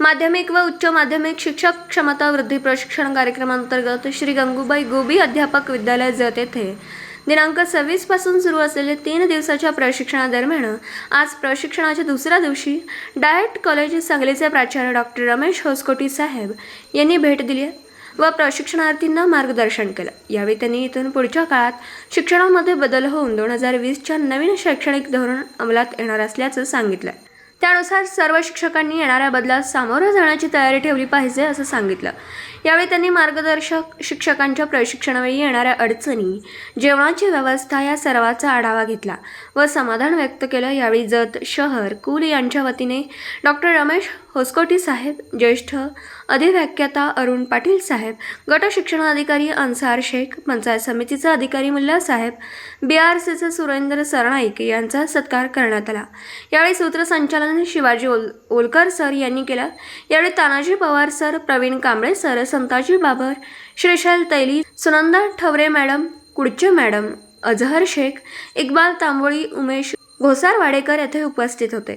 माध्यमिक व उच्च माध्यमिक शिक्षक क्षमता वृद्धी प्रशिक्षण कार्यक्रमांतर्गत श्री गंगूबाई गोबी अध्यापक विद्यालय जत येथे दिनांक सव्वीसपासून सुरू असलेल्या तीन दिवसाच्या प्रशिक्षणादरम्यान आज प्रशिक्षणाच्या दुसऱ्या दिवशी डायट कॉलेज सांगलीचे प्राचार्य डॉक्टर रमेश होसकोटी साहेब यांनी भेट दिली व प्रशिक्षणार्थींना मार्गदर्शन केलं. यावेळी त्यांनी इथून पुढच्या काळात शिक्षणामध्ये बदल होऊन दोन हजार वीसच्या नवीन शैक्षणिक धोरण अंमलात येणार असल्याचं सांगितलं. त्यानुसार सर्व शिक्षकांनी येणाऱ्या बदलास सामोरं जाण्याची तयारी ठेवली पाहिजे असं सांगितलं. यावेळी त्यांनी मार्गदर्शक शिक्षकांच्या प्रशिक्षणावेळी येणाऱ्या अडचणी जेवणाची व्यवस्था या सर्वाचा आढावा घेतला व समाधान व्यक्त केलं. यावेळी जत शहर कुल यांच्या वतीने डॉक्टर रमेश होसकोटी साहेब ज्येष्ठ अधिव्याख्याता अरुण पाटील साहेब गट शिक्षणाधिकारी अन्सार शेख पंचायत समितीचा अधिकारी मुल्ला साहेब बी आर सीचे सुरेंद्र सरनाईक यांचा सत्कार करण्यात आला. यावेळी सूत्रसंचालन शिवाजी ओल ओलकर सर यांनी केलं. यावेळी Tanaji Pawar sir Pravin Kamble sir Santaji Babar Shrishail Taili Sunanda Thaware madam Kudche madam Azhar Shaikh Iqbal Tamboli Umesh Ghosar Wadekar येथे उपस्थित होते.